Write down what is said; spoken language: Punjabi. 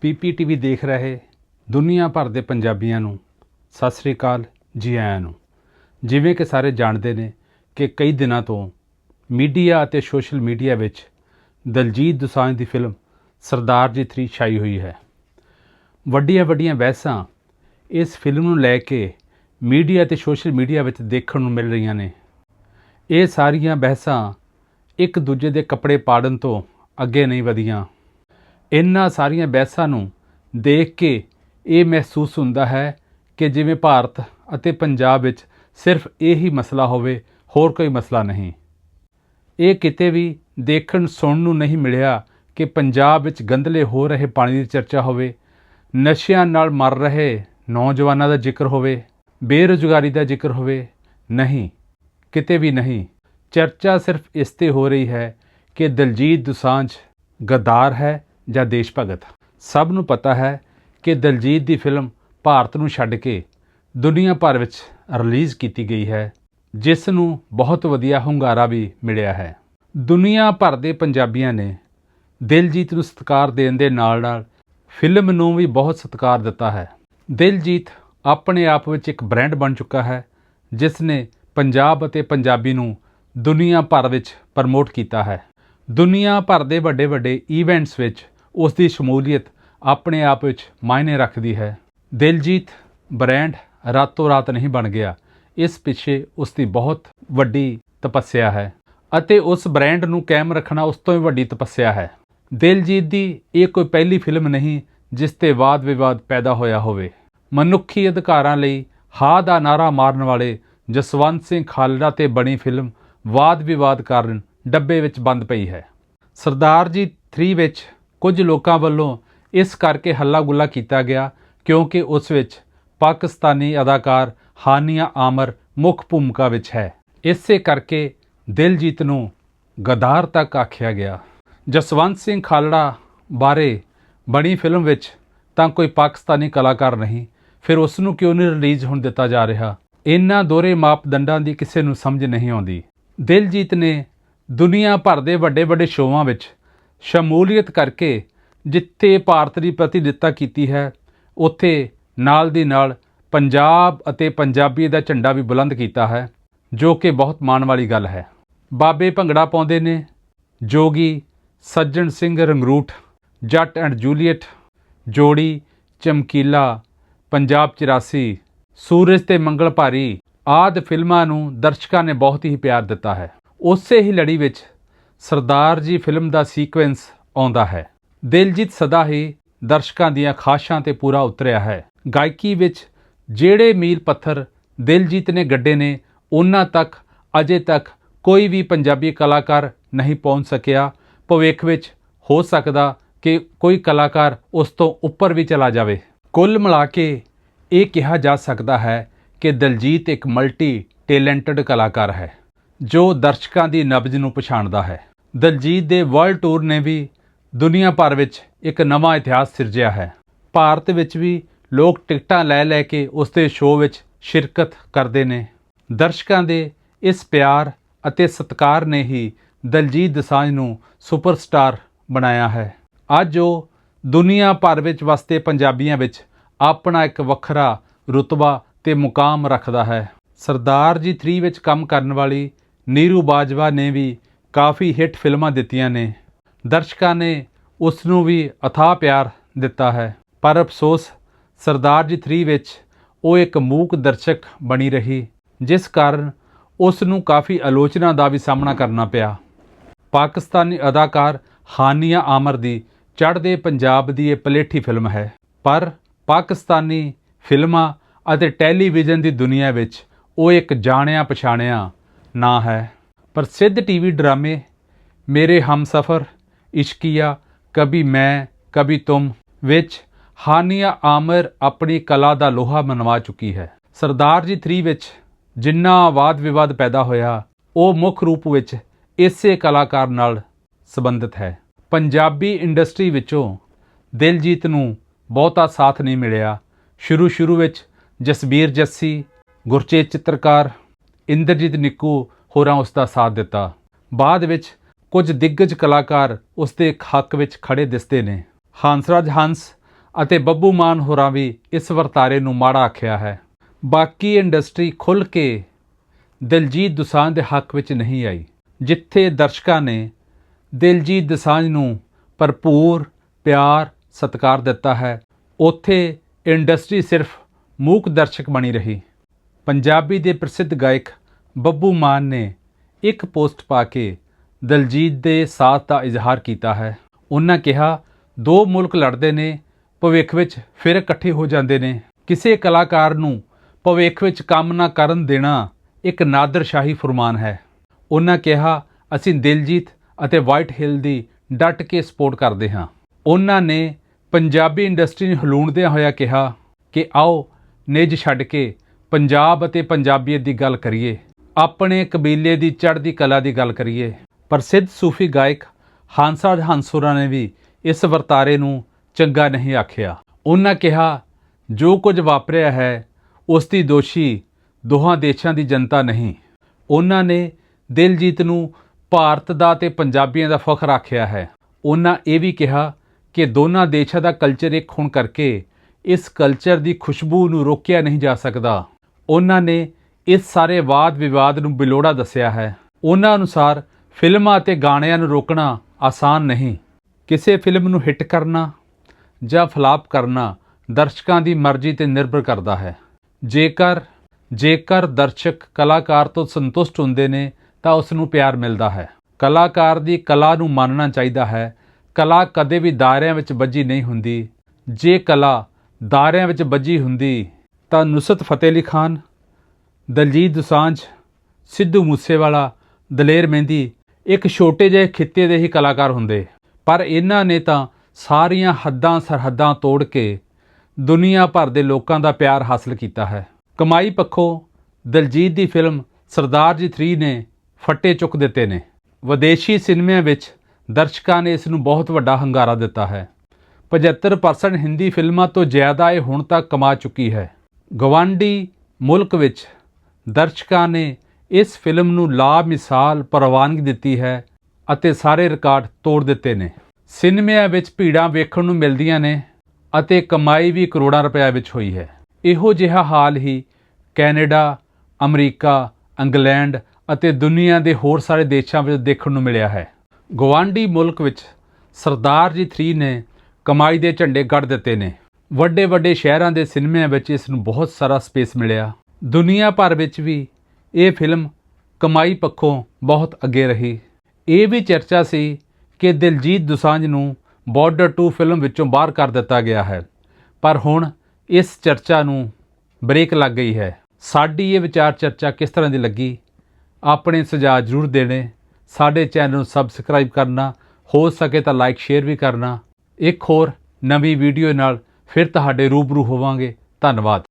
ਪੀਪੀਟੀਵੀ ਦੇਖ ਰਹੇ ਦੁਨੀਆ ਭਰ ਦੇ ਪੰਜਾਬੀਆਂ ਨੂੰ। ਸਤਿ ਸ੍ਰੀ ਅਕਾਲ ਜੀ ਆਇਆਂ ਨੂੰ। ਜਿਵੇਂ ਕਿ ਸਾਰੇ ਜਾਣਦੇ ਨੇ ਕਿ ਕਈ ਦਿਨਾਂ ਤੋਂ ਮੀਡੀਆ ਅਤੇ ਸੋਸ਼ਲ ਮੀਡੀਆ ਵਿੱਚ ਦਲਜੀਤ ਦੋਸਾਂਝ ਦੀ ਫਿਲਮ ਸਰਦਾਰ ਜੀ 3 ਛਾਈ ਹੋਈ ਹੈ। ਵੱਡੀਆਂ ਵੱਡੀਆਂ ਬਹਿਸਾਂ ਇਸ ਫਿਲਮ ਨੂੰ ਲੈ ਕੇ ਮੀਡੀਆ ਅਤੇ ਸੋਸ਼ਲ ਮੀਡੀਆ ਵਿੱਚ ਦੇਖਣ ਨੂੰ ਮਿਲ ਰਹੀਆਂ ਨੇ। ਇਹ ਸਾਰੀਆਂ ਬਹਿਸਾਂ ਇੱਕ ਦੂਜੇ ਦੇ ਕੱਪੜੇ ਪਾੜਨ ਤੋਂ ਅੱਗੇ ਨਹੀਂ ਵਧੀਆਂ। ਇਹਨਾਂ ਸਾਰੀਆਂ ਬਹਿਸਾਂ ਨੂੰ ਦੇਖ ਕੇ ਇਹ ਮਹਿਸੂਸ ਹੁੰਦਾ ਹੈ ਕਿ ਜਿਵੇਂ ਭਾਰਤ ਅਤੇ ਪੰਜਾਬ ਵਿੱਚ ਸਿਰਫ ਇਹੀ ਮਸਲਾ ਹੋਵੇ, ਹੋਰ ਕੋਈ ਮਸਲਾ ਨਹੀਂ। ਇਹ ਕਿਤੇ ਵੀ ਦੇਖਣ ਸੁਣਨ ਨੂੰ ਨਹੀਂ ਮਿਲਿਆ ਕਿ ਪੰਜਾਬ ਵਿੱਚ ਗੰਦਲੇ ਹੋ ਰਹੇ ਪਾਣੀ ਦੀ ਚਰਚਾ ਹੋਵੇ, ਨਸ਼ਿਆਂ ਨਾਲ ਮਰ ਰਹੇ ਨੌਜਵਾਨਾਂ ਦਾ ਜ਼ਿਕਰ ਹੋਵੇ, ਬੇਰੁਜ਼ਗਾਰੀ ਦਾ ਜ਼ਿਕਰ ਹੋਵੇ, ਨਹੀਂ, ਕਿਤੇ ਵੀ ਨਹੀਂ। ਚਰਚਾ ਸਿਰਫ ਇਸ ਤੇ ਹੋ ਰਹੀ ਹੈ ਕਿ ਦਲਜੀਤ ਦੁਸਾਂਝ ਗਦਾਰ ਹੈ ਜਾਂ ਦੇਸ਼ ਭਗਤ। ਸਭ ਨੂੰ ਪਤਾ ਹੈ ਕਿ ਦਲਜੀਤ ਦੀ ਫਿਲਮ ਭਾਰਤ ਨੂੰ ਛੱਡ ਕੇ ਦੁਨੀਆ ਭਰ ਵਿੱਚ ਰਿਲੀਜ਼ ਕੀਤੀ ਗਈ ਹੈ, ਜਿਸ ਨੂੰ ਬਹੁਤ ਵਧੀਆ ਹੁੰਗਾਰਾ ਵੀ ਮਿਲਿਆ ਹੈ। ਦੁਨੀਆ ਭਰ ਦੇ ਪੰਜਾਬੀਆਂ ਨੇ ਦਿਲਜੀਤ ਨੂੰ ਸਤਿਕਾਰ ਦੇਣ ਦੇ ਨਾਲ ਨਾਲ ਫਿਲਮ ਨੂੰ ਵੀ ਬਹੁਤ ਸਤਿਕਾਰ ਦਿੱਤਾ ਹੈ। ਦਿਲਜੀਤ ਆਪਣੇ ਆਪ ਵਿੱਚ ਇੱਕ ਬ੍ਰਾਂਡ ਬਣ ਚੁੱਕਾ ਹੈ, ਜਿਸ ਨੇ ਪੰਜਾਬ ਅਤੇ ਪੰਜਾਬੀ ਨੂੰ ਦੁਨੀਆ ਭਰ ਵਿੱਚ ਪ੍ਰਮੋਟ ਕੀਤਾ ਹੈ। ਦੁਨੀਆ ਭਰ ਦੇ ਵੱਡੇ ਵੱਡੇ ਇਵੈਂਟਸ ਵਿੱਚ ਉਸ ਦੀ ਸ਼ਮੂਲੀਅਤ ਆਪਣੇ ਆਪ ਵਿੱਚ ਮਾਇਨੇ ਰੱਖਦੀ ਹੈ। ਦਿਲਜੀਤ ਬ੍ਰਾਂਡ ਰਾਤੋਂ ਰਾਤ ਨਹੀਂ ਬਣ ਗਿਆ। ਇਸ ਪਿੱਛੇ ਉਸ ਦੀ ਬਹੁਤ ਵੱਡੀ ਤਪੱਸਿਆ ਹੈ ਅਤੇ ਉਸ ਬ੍ਰਾਂਡ ਨੂੰ ਕਾਇਮ ਰੱਖਣਾ ਉਸ ਤੋਂ ਵੀ ਵੱਡੀ ਤਪੱਸਿਆ ਹੈ। ਦਿਲਜੀਤ ਦੀ ਇਹ ਕੋਈ ਪਹਿਲੀ ਫਿਲਮ ਨਹੀਂ ਜਿਸ ਤੇ ਵਾਦ ਵਿਵਾਦ ਪੈਦਾ ਹੋਇਆ ਹੋਵੇ। ਮਨੁੱਖੀ ਅਧਿਕਾਰਾਂ ਲਈ ਹਾ ਦਾ ਨਾਰਾ ਮਾਰਨ ਵਾਲੇ ਜਸਵੰਤ ਸਿੰਘ ਖਾਲੜਾ ਤੇ ਬਣੀ ਫਿਲਮ ਵਾਦ ਵਿਵਾਦ ਕਾਰਨ ਡੱਬੇ ਵਿੱਚ ਬੰਦ ਪਈ ਹੈ। ਸਰਦਾਰ ਜੀ 3 ਵਿੱਚ ਕੁਝ ਲੋਕਾਂ ਵੱਲੋਂ ਇਸ ਕਰਕੇ ਹੱਲਾ ਗੁੱਲਾ ਕੀਤਾ ਗਿਆ ਕਿਉਂਕਿ ਉਸ ਵਿੱਚ ਪਾਕਿਸਤਾਨੀ ਅਦਾਕਾਰ ਹਾਨੀਆ ਆਮਰ ਮੁੱਖ ਭੂਮਿਕਾ ਵਿੱਚ ਹੈ। ਇਸੇ ਕਰਕੇ ਦਿਲਜੀਤ ਨੂੰ ਗਦਾਰ ਤੱਕ ਆਖਿਆ ਗਿਆ। ਜਸਵੰਤ ਸਿੰਘ ਖਾਲੜਾ ਬਾਰੇ ਬਣੀ ਫਿਲਮ ਵਿੱਚ ਤਾਂ ਕੋਈ ਪਾਕਿਸਤਾਨੀ ਕਲਾਕਾਰ ਨਹੀਂ, ਫਿਰ ਉਸ ਨੂੰ ਕਿਉਂ ਨਹੀਂ ਰਿਲੀਜ਼ ਹੋਣ ਦਿੱਤਾ ਜਾ ਰਿਹਾ? ਇਹਨਾਂ ਦੋਰੇ ਮਾਪਦੰਡਾਂ ਦੀ ਕਿਸੇ ਨੂੰ ਸਮਝ ਨਹੀਂ ਆਉਂਦੀ। ਦਿਲਜੀਤ ਨੇ ਦੁਨੀਆ ਭਰ ਦੇ ਵੱਡੇ ਵੱਡੇ ਸ਼ੋਆਂ ਵਿੱਚ ਸ਼ਮੂਲੀਅਤ ਕਰਕੇ ਜਿੱਥੇ ਭਾਰਤ ਦੀ ਪ੍ਰਤੀਨਿਧਤਾ ਕੀਤੀ ਹੈ, ਉੱਥੇ ਨਾਲ ਦੀ ਨਾਲ ਪੰਜਾਬ ਅਤੇ ਪੰਜਾਬੀ ਦਾ ਝੰਡਾ ਵੀ ਬੁਲੰਦ ਕੀਤਾ ਹੈ, ਜੋ ਕਿ ਬਹੁਤ ਮਾਣ ਵਾਲੀ ਗੱਲ ਹੈ। ਬਾਬੇ ਭੰਗੜਾ ਪਾਉਂਦੇ ਨੇ, ਜੋਗੀ ਸੱਜਣ ਸਿੰਘ ਰੰਗਰੂਟ ਜੱਟ ਐਂਡ ਜੂਲੀਅਟ, ਜੋੜੀ ਚਮਕੀਲਾ, ਪੰਜਾਬ 84 ਸੂਰਜ ਤੇ ਮੰਗਲ ਭਾਰੀ ਆਦ ਫਿਲਮਾਂ ਨੂੰ ਦਰਸ਼ਕਾਂ ਨੇ ਬਹੁਤ ਹੀ ਪਿਆਰ ਦਿੱਤਾ ਹੈ। ਉਸੇ ਹੀ ਲੜੀ ਵਿੱਚ ਸਰਦਾਰ ਜੀ ਫਿਲਮ ਦਾ ਸੀਕੁਐਂਸ ਆਉਂਦਾ ਹੈ। ਦਿਲਜੀਤ ਸਦਾ ਹੀ ਦਰਸ਼ਕਾਂ ਦੀਆਂ ਖਾਸ਼ਾਂ ਤੇ ਪੂਰਾ ਉਤਰਿਆ ਹੈ। ਗਾਇਕੀ ਵਿੱਚ ਜਿਹੜੇ ਮੀਲ ਪੱਥਰ ਦਿਲਜੀਤ ਨੇ ਗੱਡੇ ਨੇ, ਉਹਨਾਂ ਤੱਕ ਅਜੇ ਤੱਕ ਕੋਈ ਵੀ ਪੰਜਾਬੀ ਕਲਾਕਾਰ ਨਹੀਂ ਪਹੁੰਚ ਸਕਿਆ। ਭਵਿੱਖ ਵਿੱਚ ਹੋ ਸਕਦਾ ਕਿ ਕੋਈ ਕਲਾਕਾਰ ਉਸ ਤੋਂ ਉੱਪਰ ਵੀ ਚਲਾ ਜਾਵੇ। ਕੁੱਲ ਮਿਲਾ ਕੇ ਇਹ ਕਿਹਾ ਜਾ ਸਕਦਾ ਹੈ ਕਿ ਦਿਲਜੀਤ ਇੱਕ ਮਲਟੀ ਟੈਲੈਂਟਡ ਕਲਾਕਾਰ ਹੈ। ਜੋ ਦਰਸ਼ਕਾਂ ਦੀ ਨਬਜ਼ ਨੂੰ ਪਛਾਣਦਾ ਹੈ। ਦਲਜੀਤ ਦੇ ਵਰਲਡ ਟੂਰ ਨੇ ਵੀ ਦੁਨੀਆ ਭਰ ਵਿੱਚ ਇੱਕ ਨਵਾਂ ਇਤਿਹਾਸ ਸਿਰਜਿਆ ਹੈ। ਭਾਰਤ ਵਿੱਚ ਵੀ ਲੋਕ ਟਿਕਟਾਂ ਲੈ ਲੈ ਕੇ ਉਸ ਦੇ ਸ਼ੋਅ ਵਿੱਚ ਸ਼ਿਰਕਤ ਕਰਦੇ ਨੇ। ਦਰਸ਼ਕਾਂ ਦੇ ਇਸ ਪਿਆਰ ਅਤੇ ਸਤਿਕਾਰ ਨੇ ਹੀ ਦਲਜੀਤ ਦਸਾਂਝ ਨੂੰ ਸੁਪਰਸਟਾਰ ਬਣਾਇਆ ਹੈ। ਅੱਜ ਉਹ ਦੁਨੀਆ ਭਰ ਵਿੱਚ ਵਸਦੇ ਪੰਜਾਬੀਆਂ ਵਿੱਚ ਆਪਣਾ ਇੱਕ ਵੱਖਰਾ ਰੁਤਬਾ ਤੇ ਮੁਕਾਮ ਰੱਖਦਾ ਹੈ। ਸਰਦਾਰ ਜੀ 3 ਵਿੱਚ ਕੰਮ ਕਰਨ ਵਾਲੀ ਨੀਰੂ ਬਾਜਵਾ ਨੇ ਵੀ ਕਾਫੀ ਹਿੱਟ ਫਿਲਮਾਂ ਦਿੱਤੀਆਂ ਨੇ। ਦਰਸ਼ਕਾਂ ਨੇ ਉਸ ਨੂੰ ਵੀ ਅਥਾਹ ਪਿਆਰ ਦਿੱਤਾ ਹੈ। ਪਰ ਅਫਸੋਸ, ਸਰਦਾਰ ਜੀ 3 ਵਿੱਚ ਉਹ ਇੱਕ ਮੂਕ ਦਰਸ਼ਕ ਬਣੀ ਰਹੀ, ਜਿਸ ਕਾਰਨ ਉਸ ਨੂੰ ਕਾਫੀ ਆਲੋਚਨਾ ਦਾ ਵੀ ਸਾਹਮਣਾ ਕਰਨਾ ਪਿਆ। ਪਾਕਿਸਤਾਨੀ ਅਦਾਕਾਰ ਹਾਨੀਆ ਆਮਰ ਦੀ ਚੜ੍ਹਦੇ ਪੰਜਾਬ ਦੀ ਇਹ ਪਲੇਠੀ ਫਿਲਮ ਹੈ। ਪਰ ਪਾਕਿਸਤਾਨੀ ਫਿਲਮਾਂ ਅਤੇ ਟੈਲੀਵਿਜ਼ਨ ਦੀ ਦੁਨੀਆ ਵਿੱਚ ਉਹ ਇੱਕ ਜਾਣਿਆ ਪਛਾਣਿਆ ਨਾਂ ਹੈ। ਪ੍ਰਸਿੱਧ ਟੀਵੀ ਡਰਾਮੇ ਮੇਰੇ ਹਮਸਫਰ, ਇਸ਼ਕੀਆ, ਕਭੀ ਮੈਂ, ਕਭੀ ਤੁਮ ਵਿੱਚ ਹਾਨੀਆ ਆਮਰ ਆਪਣੀ ਕਲਾ ਦਾ ਲੋਹਾ ਮਨਵਾ ਚੁੱਕੀ ਹੈ। ਸਰਦਾਰ ਜੀ 3 ਵਿੱਚ ਜਿੰਨਾ ਵਾਦ ਵਿਵਾਦ ਪੈਦਾ ਹੋਇਆ, ਉਹ ਮੁੱਖ ਰੂਪ ਵਿੱਚ ਇਸੇ ਕਲਾਕਾਰ ਨਾਲ ਸੰਬੰਧਿਤ ਹੈ। ਪੰਜਾਬੀ ਇੰਡਸਟਰੀ ਵਿੱਚੋਂ ਦਿਲਜੀਤ ਨੂੰ ਬਹੁਤਾ ਸਾਥ ਨਹੀਂ ਮਿਲਿਆ। ਸ਼ੁਰੂ ਸ਼ੁਰੂ ਵਿੱਚ ਜਸਬੀਰ ਜੱਸੀ, ਗੁਰਚੇਤ ਚਿੱਤਰਕਾਰ ਇੰਦਰਜੀਤ ਨਿੱਕੂ ਹੋਰਾਂ ਉਸ ਦਾ ਸਾਥ ਦਿੱਤਾ। ਬਾਅਦ ਵਿੱਚ ਕੁਝ ਦਿੱਗਜ ਕਲਾਕਾਰ ਉਸ ਦੇ ਹੱਕ ਵਿੱਚ ਖੜੇ ਦਿਸਦੇ ਨੇ। ਹੰਸਰਾਜ ਹੰਸ ਅਤੇ ਬੱਬੂ ਮਾਨ ਹੋਰਾਂ ਵੀ ਇਸ ਵਰਤਾਰੇ ਨੂੰ ਮਾੜਾ ਆਖਿਆ ਹੈ। ਬਾਕੀ ਇੰਡਸਟਰੀ ਖੁੱਲ੍ਹ ਕੇ ਦਿਲਜੀਤ ਦੁਸਾਂਝ ਦੇ ਹੱਕ ਵਿੱਚ ਨਹੀਂ ਆਈ। ਜਿੱਥੇ ਦਰਸ਼ਕਾਂ ਨੇ ਦਿਲਜੀਤ ਦੁਸਾਂਝ ਨੂੰ ਭਰਪੂਰ ਪਿਆਰ, ਸਤਿਕਾਰ ਦਿੱਤਾ ਹੈ, ਉੱਥੇ ਇੰਡਸਟਰੀ ਸਿਰਫ ਮੂਕ ਦਰਸ਼ਕ ਬਣੀ ਰਹੀ। ਪੰਜਾਬੀ ਦੇ ਪ੍ਰਸਿੱਧ ਗਾਇਕ ਬੱਬੂ ਮਾਨ ਨੇ ਇੱਕ ਪੋਸਟ ਪਾ ਕੇ ਦਲਜੀਤ ਦੇ ਸਾਥ ਦਾ ਇਜ਼ਹਾਰ ਕੀਤਾ ਹੈ। ਉਹਨਾਂ ਕਿਹਾ, ਦੋ ਮੁਲਕ ਲੜਦੇ ਨੇ, ਭਵਿੱਖ ਵਿੱਚ ਫਿਰ ਇਕੱਠੇ ਹੋ ਜਾਂਦੇ ਨੇ। ਕਿਸੇ ਕਲਾਕਾਰ ਨੂੰ ਭਵਿੱਖ ਵਿੱਚ ਕੰਮ ਨਾ ਕਰਨ ਦੇਣਾ ਇੱਕ ਨਾਦਰਸ਼ਾਹੀ ਫਰਮਾਨ ਹੈ। ਉਹਨਾਂ ਕਿਹਾ, ਅਸੀਂ ਦਿਲਜੀਤ ਅਤੇ ਵਾਈਟ ਹਿੱਲ ਦੀ ਡਟ ਕੇ ਸਪੋਰਟ ਕਰਦੇ ਹਾਂ। ਉਹਨਾਂ ਨੇ ਪੰਜਾਬੀ ਇੰਡਸਟਰੀ ਨੂੰ ਹਲੂਣਦਿਆਂ ਹੋਇਆ ਕਿਹਾ ਕਿ, ਆਓ, ਨਿੱਜ ਛੱਡ ਕੇ ਪੰਜਾਬ ਅਤੇ ਪੰਜਾਬੀਅਤ ਦੀ ਗੱਲ ਕਰੀਏ, ਆਪਣੇ ਕਬੀਲੇ ਦੀ ਚੜ੍ਹਦੀ ਕਲਾ ਦੀ ਗੱਲ ਕਰੀਏ, ਪ੍ਰਸਿੱਧ ਸੂਫੀ ਗਾਇਕ ਹਾਂਸਾ ਹੰਸੂਰਾ ਨੇ ਵੀ ਇਸ ਵਰਤਾਰੇ ਨੂੰ ਚੰਗਾ ਨਹੀਂ ਆਖਿਆ। ਉਹਨਾਂ ਕਿਹਾ, ਜੋ ਕੁਝ ਵਾਪਰਿਆ ਹੈ, ਉਸ ਦੀ ਦੋਸ਼ੀ ਦੋਹਾਂ ਦੇਸ਼ਾਂ ਦੀ ਜਨਤਾ ਨਹੀਂ। ਉਹਨਾਂ ਨੇ ਦਿਲਜੀਤ ਨੂੰ ਭਾਰਤ ਦਾ ਤੇ ਪੰਜਾਬੀਆਂ ਦਾ ਫਖਰ ਆਖਿਆ ਹੈ। ਉਹਨਾਂ ਇਹ ਵੀ ਕਿਹਾ ਕਿ ਦੋਨਾਂ ਦੇਸ਼ਾਂ ਦਾ ਕਲਚਰ ਇੱਕ ਹੋਣ ਕਰਕੇ ਇਸ ਕਲਚਰ ਦੀ ਖੁਸ਼ਬੂ ਨੂੰ ਰੋਕਿਆ ਨਹੀਂ ਜਾ ਸਕਦਾ। ਉਹਨਾਂ ਨੇ ਇਸ ਸਾਰੇ ਵਾਦ ਵਿਵਾਦ ਨੂੰ ਬਿਲੋੜਾ ਦੱਸਿਆ ਹੈ। ਉਹਨਾਂ ਅਨੁਸਾਰ ਫਿਲਮਾਂ ਅਤੇ ਗਾਣਿਆਂ ਨੂੰ ਰੋਕਣਾ ਆਸਾਨ ਨਹੀਂ। ਕਿਸੇ ਫਿਲਮ ਨੂੰ ਹਿੱਟ ਕਰਨਾ ਜਾਂ ਫਲਾਪ ਕਰਨਾ ਦਰਸ਼ਕਾਂ ਦੀ ਮਰਜ਼ੀ ਤੇ ਨਿਰਭਰ ਕਰਦਾ ਹੈ। ਜੇਕਰ ਜੇਕਰ ਦਰਸ਼ਕ ਕਲਾਕਾਰ ਤੋਂ ਸੰਤੁਸ਼ਟ ਹੁੰਦੇ ਨੇ, ਤਾਂ ਉਸ ਨੂੰ ਪਿਆਰ ਮਿਲਦਾ ਹੈ। ਕਲਾਕਾਰ ਦੀ ਕਲਾ ਨੂੰ ਮੰਨਣਾ ਚਾਹੀਦਾ ਹੈ। ਕਲਾ ਕਦੇ ਵੀ ਦਾਇਰਿਆਂ ਵਿੱਚ ਬੱਝੀ ਨਹੀਂ ਹੁੰਦੀ। ਜੇ ਕਲਾ ਦਾਇਰਿਆਂ ਵਿੱਚ ਬੱਝੀ ਹੁੰਦੀ ਤਾਂ ਨੁਸਰਤ ਫਤਿਹ ਅਲੀ ਖਾਨ, ਦਲਜੀਤ ਦੁਸਾਂਝ, ਸਿੱਧੂ ਮੂਸੇਵਾਲਾ, ਦਲੇਰ ਮਹਿੰਦੀ ਇੱਕ ਛੋਟੇ ਜਿਹੇ ਖਿੱਤੇ ਦੇ ਹੀ ਕਲਾਕਾਰ ਹੁੰਦੇ। ਪਰ ਇਹਨਾਂ ਨੇ ਤਾਂ ਸਾਰੀਆਂ ਹੱਦਾਂ ਸਰਹੱਦਾਂ ਤੋੜ ਕੇ ਦੁਨੀਆ ਭਰ ਦੇ ਲੋਕਾਂ ਦਾ ਪਿਆਰ ਹਾਸਲ ਕੀਤਾ ਹੈ। ਕਮਾਈ ਪੱਖੋਂ ਦਲਜੀਤ ਦੀ ਫਿਲਮ ਸਰਦਾਰ ਜੀ 3 ਨੇ ਫੱਟੇ ਚੁੱਕ ਦਿੱਤੇ ਨੇ। ਵਿਦੇਸ਼ੀ ਸਿਨੇਮਿਆਂ ਵਿੱਚ ਦਰਸ਼ਕਾਂ ਨੇ ਇਸ ਨੂੰ ਬਹੁਤ ਵੱਡਾ ਹੰਗਾਰਾ ਦਿੱਤਾ ਹੈ। 75% ਹਿੰਦੀ ਫਿਲਮਾਂ ਤੋਂ ਜ਼ਿਆਦਾ ਇਹ ਹੁਣ ਤੱਕ ਕਮਾ ਚੁੱਕੀ ਹੈ। ਗਵਾਂਡੀ ਮੁਲਕ ਵਿੱਚ ਦਰਸ਼ਕਾਂ ਨੇ ਇਸ ਫਿਲਮ ਨੂੰ ਲਾ ਮਿਸਾਲ ਪ੍ਰਵਾਨਗੀ ਦਿੱਤੀ ਹੈ ਅਤੇ ਸਾਰੇ ਰਿਕਾਰਡ ਤੋੜ ਦਿੱਤੇ ਨੇ। ਸਿਨੇਮਿਆਂ ਵਿੱਚ ਭੀੜਾਂ ਵੇਖਣ ਨੂੰ ਮਿਲਦੀਆਂ ਨੇ ਅਤੇ ਕਮਾਈ ਵੀ ਕਰੋੜਾਂ ਰੁਪਏ ਵਿੱਚ ਹੋਈ ਹੈ। ਇਹੋ ਜਿਹਾ ਹਾਲ ਹੀ ਕੈਨੇਡਾ, ਅਮਰੀਕਾ, ਇੰਗਲੈਂਡ ਅਤੇ ਦੁਨੀਆ ਦੇ ਹੋਰ ਸਾਰੇ ਦੇਸ਼ਾਂ ਵਿੱਚ ਦੇਖਣ ਨੂੰ ਮਿਲਿਆ ਹੈ। ਗਵਾਂਡੀ ਮੁਲਕ ਵਿੱਚ ਸਰਦਾਰ ਜੀ 3 ਨੇ ਕਮਾਈ ਦੇ ਝੰਡੇ ਗੱਡ ਦਿੱਤੇ ਨੇ। ਵੱਡੇ ਵੱਡੇ ਸ਼ਹਿਰਾਂ ਦੇ ਸਿਨੇਮਿਆਂ ਵਿੱਚ ਇਸ ਨੂੰ ਬਹੁਤ ਸਾਰਾ ਸਪੇਸ ਮਿਲਿਆ। ਦੁਨੀਆ ਭਰ ਵਿੱਚ ਵੀ ਇਹ ਫਿਲਮ ਕਮਾਈ ਪੱਖੋਂ ਬਹੁਤ ਅੱਗੇ ਰਹੀ। ਇਹ ਵੀ ਚਰਚਾ ਸੀ ਕਿ ਦਿਲਜੀਤ ਦੁਸਾਂਝ ਨੂੰ ਬਾਰਡਰ 2 ਫਿਲਮ ਵਿੱਚੋਂ ਬਾਹਰ ਕਰ ਦਿੱਤਾ ਗਿਆ ਹੈ। ਪਰ ਹੁਣ ਇਸ ਚਰਚਾ ਨੂੰ ਬ੍ਰੇਕ ਲੱਗ ਗਈ ਹੈ। ਸਾਡੀ ਇਹ ਵਿਚਾਰ ਚਰਚਾ ਕਿਸ ਤਰ੍ਹਾਂ ਦੀ ਲੱਗੀ? ਆਪਣੇ ਸੁਝਾਅ ਜ਼ਰੂਰ ਦੇਣੇ। ਸਾਡੇ ਚੈਨਲ ਨੂੰ ਸਬਸਕ੍ਰਾਈਬ ਕਰਨਾ। ਹੋ ਸਕੇ ਤਾਂ ਲਾਈਕ ਸ਼ੇਅਰ ਵੀ ਕਰਨਾ। ਇੱਕ ਹੋਰ ਨਵੀਂ ਵੀਡੀਓ ਨਾਲ ਫਿਰ ਤੁਹਾਡੇ ਰੂਬਰੂ ਹੋਵਾਂਗੇ। ਧੰਨਵਾਦ।